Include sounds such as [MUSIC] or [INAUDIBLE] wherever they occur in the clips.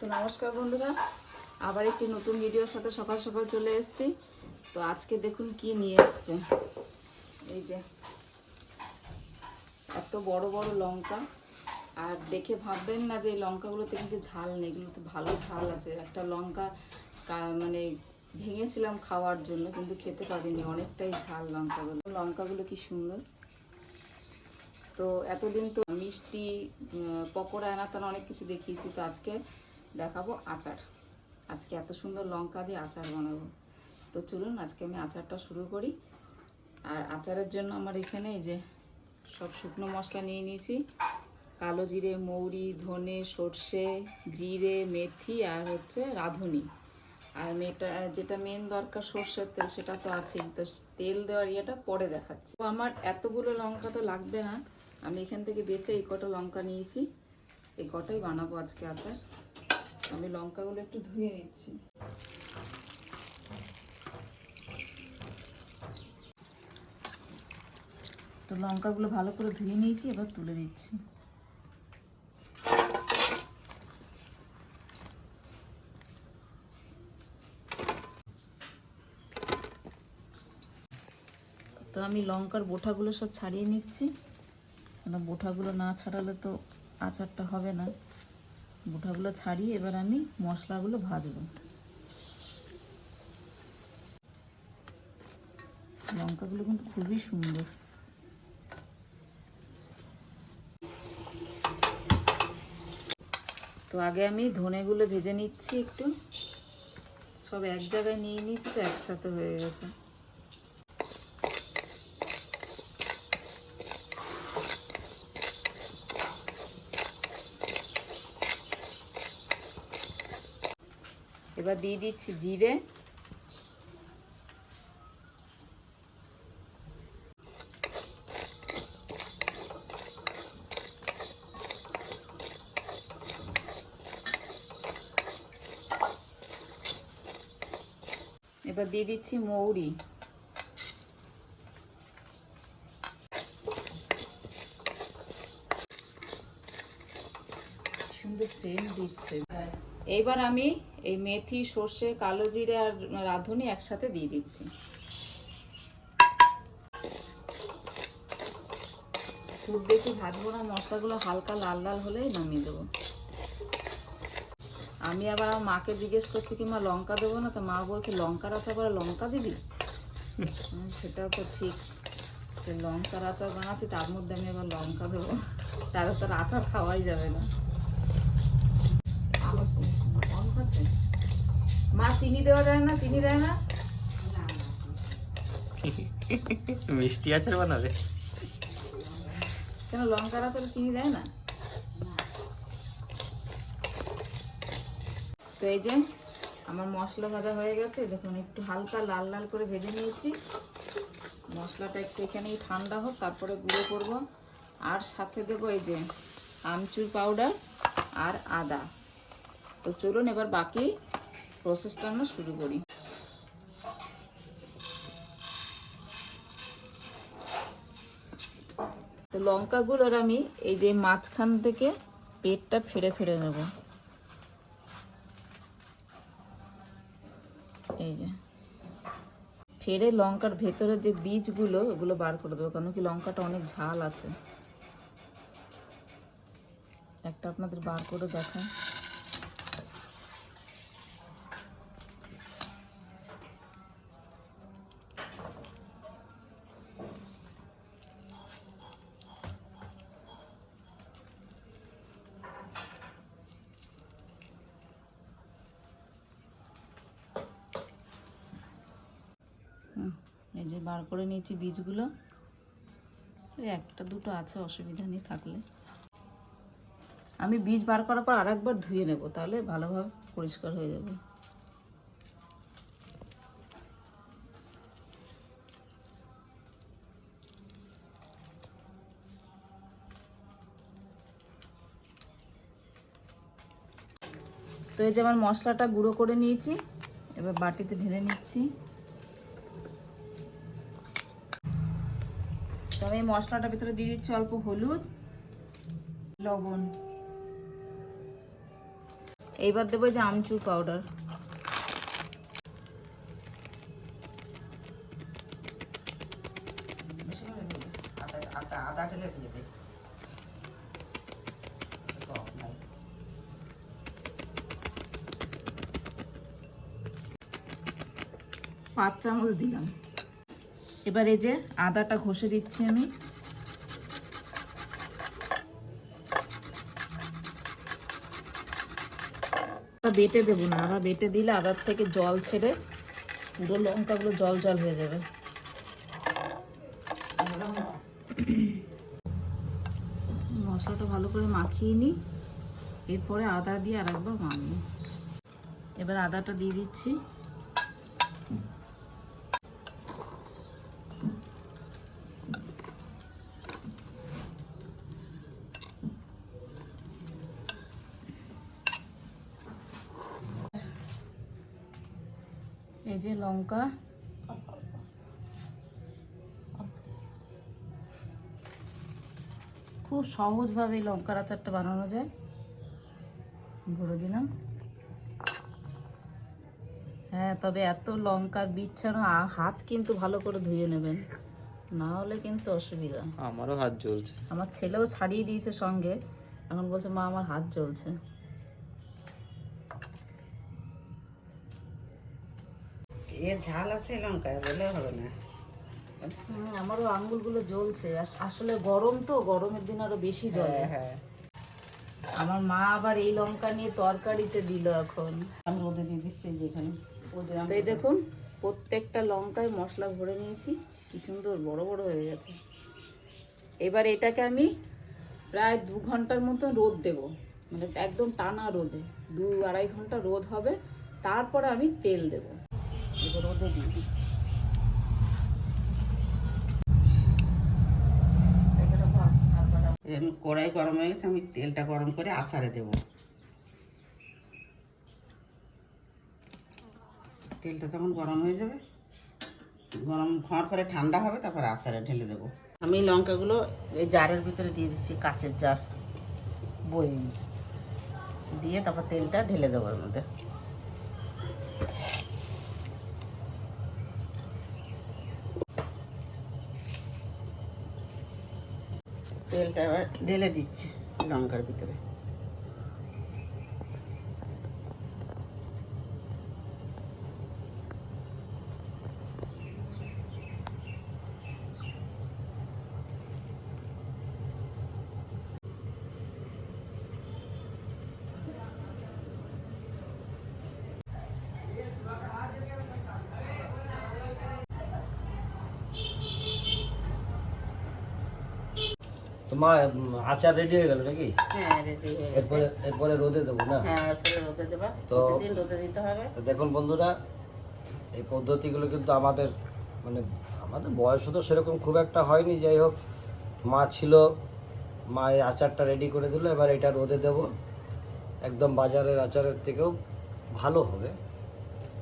তো নমস্কার বন্ধুরা, আবার একটি নতুন ভিডিওর সাথে সকাল সকাল চলে এসেছি। তো আজকে দেখুন কি নিয়ে এসছে। এই যে, এত বড় বড় লঙ্কা। আর দেখে ভাববেন না যে এই লঙ্কাগুলোতে কিন্তু ঝাল নেই, এগুলোতে ভালো ঝাল আছে। একটা লঙ্কা মানে ভেঙেছিলাম খাওয়ার জন্য, কিন্তু খেতে পারিনি। অনেকটাই ঝাল লঙ্কাগুলো। লঙ্কাগুলো কি সুন্দর। তো এতদিন তো মিষ্টি পকোড়া এনাতান অনেক কিছু দেখিয়েছি। তো আজকে দেখাবো আচার। আজকে এত সুন্দর লঙ্কা দিয়ে আচার বানাবো। তো চলুন, আজকে আমি আচারটা শুরু করি। আর আচারের জন্য আমার এখানে এই যে সব শুকনো মশলা নিয়ে নিয়েছি। কালো জিরে, মৌরি, ধনে, সর্ষে, জিরে, মেথি আর হচ্ছে রাঁধুনি। আর মেটা যেটা মেন দরকার সর্ষের তেল, সেটা তো আছেই। তো তেল দেওয়ার ইয়েটা পরে দেখাচ্ছি। তো আমার এতগুলো লঙ্কা তো লাগবে না। আমি এখান থেকে বেছে এই কটা লঙ্কা নিয়েছি। এই কটাই বানাবো আজকে আচার। আমি লঙ্কাগুলো একটু ধুয়ে নিচ্ছি। তো লঙ্কাগুলো ভালো করে ধুয়ে নিয়েছি, এবার তুলে দিচ্ছি। তো আমি লঙ্কার বোঠাগুলো সব ছাড়িয়ে নিচ্ছি। কেন বোঠাগুলো না ছাড়ালে তো আচারটা হবে না। বোঠাগুলো ছাড়িয়ে এবার আমি মশলাগুলো ভাজবো। লঙ্কাগুলো কিন্তু খুবই সুন্দর। তো আগে আমি ধনেগুলো ভেজে নিচ্ছি একটু। সব এক জায়গায় নিয়ে নিয়েছি, তো একসাথে হয়ে গেছে। এবার দিয়ে দিচ্ছি জিরে। এবার দিয়ে দিচ্ছি মৌরি। সুন্দর সেন্ট দিচ্ছে। এইবার আমি এই মেথি, সর্ষে, কালো জিরে আর রাঁধুনি একসাথে দিয়ে দিচ্ছি। খুব বেশি ভাজবো না, মশলাগুলো হালকা লাল লাল হলেই নামিয়ে দেবো। আমি আবার মাকে জিজ্ঞেস করছি কি, মা, লঙ্কা দেবো না? তো মা বলছে, লঙ্কার আচার করে লঙ্কা দিবি? সেটাও তো ঠিক। তো লঙ্কার আচার বানাচ্ছি, তার মধ্যে আমি আবার লঙ্কা দেবো। তোর আচার খাওয়াই যাবে না। মা চিনি দেওয়া যায় না চিনি দেয় না? [LAUGHS] মিষ্টি আচার বানাবে কেন লঙ্কার আচারে চিনি দেয় না? তো এই যে আমার মশলা ভাজা হয়ে গেছে দেখুন একটু হালকা লাল লাল করে ভেজে নিয়েছি। মশলাটা একটু এখানেই ঠান্ডা হোক তারপরে গুঁড়ো করব। আর সাথে দেবো এই যে আমচুর পাউডার আর আদা। তো চলুন এবার বাকি প্রসেসটা আমরা শুরু করি। তো লঙ্কাগুলোর আমি এই যে মাঝখান থেকে পেটটা ফেড়ে ফেড়ে নেব। এই যে। ফেড়ে লঙ্কার ভেতরে যে বীজগুলো ওগুলো বার করে দেবো, কারণ কি লঙ্কাটা অনেক ঝাল আছে। একটা আপনাদের বার করে দেখায় যে বার করে নিয়েছি বীজগুলো একটা দুটো আছে, অসুবিধা নেই থাকলে। আমি বীজ বার করার পর আরেকবার ধুয়ে নেব, তাহলে ভালোভাবে পরিষ্কার হয়ে যাবে। তো এই যে আমার মশলাটা গুঁড়ো করে নিয়েছি, এবার বাটিতে ঢেলে নিচ্ছি। আমি মশলাটার ভিতরে দিয়ে দিচ্ছি অল্প হলুদ, লবণ এইবার দেবো যে আমচুর পাউডার। পাঁচ চামচ দিলাম এবার এই যে আদাটা ঘষে দিচ্ছি আমি। বেটে দেবো না, আদা বেটে দিলে আদার থেকে জল ছেড়ে পুরো লঙ্কাগুলো জল জল হয়ে যাবে। মশলাটা ভালো করে মাখিয়ে নিই, এরপরে আদা দিয়ে আর একবার মাখবো। এবার আদাটা দিয়ে দিচ্ছি। যে লঙ্কা। খুব সহজভাবে লঙ্কার আচারটা বানানো যায়। গুঁড়ো দিলাম। হ্যাঁ তবে এত লঙ্কার বীজ ছাড়া হাত কিন্তু ভালো করে ধুয়ে নেবেন। না হলে কিন্তু অসুবিধা। আমারও হাত জ্বলছে। আমার ছেলেও ছাড়িয়ে দিয়েছে সঙ্গে। এখন বলছে মা আমার হাত জ্বলছে। এ ঝাল আছে লঙ্কায় বলে হবে না। হুম, আমারও আঙ্গুলগুলো জ্বলছে। আস- আসলে গরম তো গরমের দিন আরও বেশি জ্বলে। হ্যাঁ হ্যাঁ। আমার মা আবার এই লঙ্কা নিয়ে তরকারিতে দিল এখন। আমি রোদে দিয়ে দিচ্ছি এই যে এখানে। ওদের এই দেখুন প্রত্যেকটা লঙ্কায় মশলা ভরে নিয়েছি। কি সুন্দর বড় বড় হয়ে গেছে। এবার এটাকে আমি প্রায় দু ঘণ্টার মতো রোদ দেব। মানে একদম টানা রোদে। দু আড়াই ঘণ্টা রোদ হবে। তারপরে আমি তেল দেব। কড়াই গরম হয়ে গেছে, আমি তেলটা গরম করে আচারে দেব। তেলটা যখন গরম হয়ে যাবে, গরম হওয়ার পরে ঠান্ডা হবে, তারপরে আচারে ঢেলে দেবো। আমি লঙ্কাগুলো এই জারের ভিতরে দিয়ে দিচ্ছি, কাঁচের জার বই দিয়ে তারপর তেলটা ঢেলে দেবো এর মধ্যে। তেলটা ঢেলে দিচ্ছি লঙ্কার ভিতরে। উম, আচার রেডি হয়ে গেল নাকি? হ্যাঁ রেডি হয়ে এরপরে এরপরে রোদে দেবো না? হ্যাঁ এরপরে রোদে দেবা। তো- প্রতিদিন রোদে দিতে হবে। তো দেখুন বন্ধুরা এই পদ্ধতিগুলো কিন্তু আমাদের মানে আমাদের বয়সও তো সেরকম খুব একটা হয়নি। যাই হোক মা ছিল মা এই আচারটা রেডি করে দিল এবার এটা রোদে দেব। একদম বাজারের আচারের থেকেও ভালো হবে।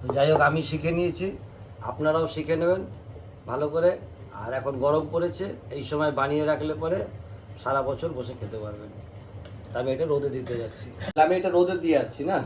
তো যাই হোক আমি শিখে নিয়েছি আপনারাও শিখে নেবেন ভালো করে। আর এখন গরম পড়েছে এই সময় বানিয়ে রাখলে পরে সারা বছর বসে খেতে পারবেন। আমি এটা রোদে দিতে যাচ্ছি। আমি এটা রোদে দিয়ে আসছি না?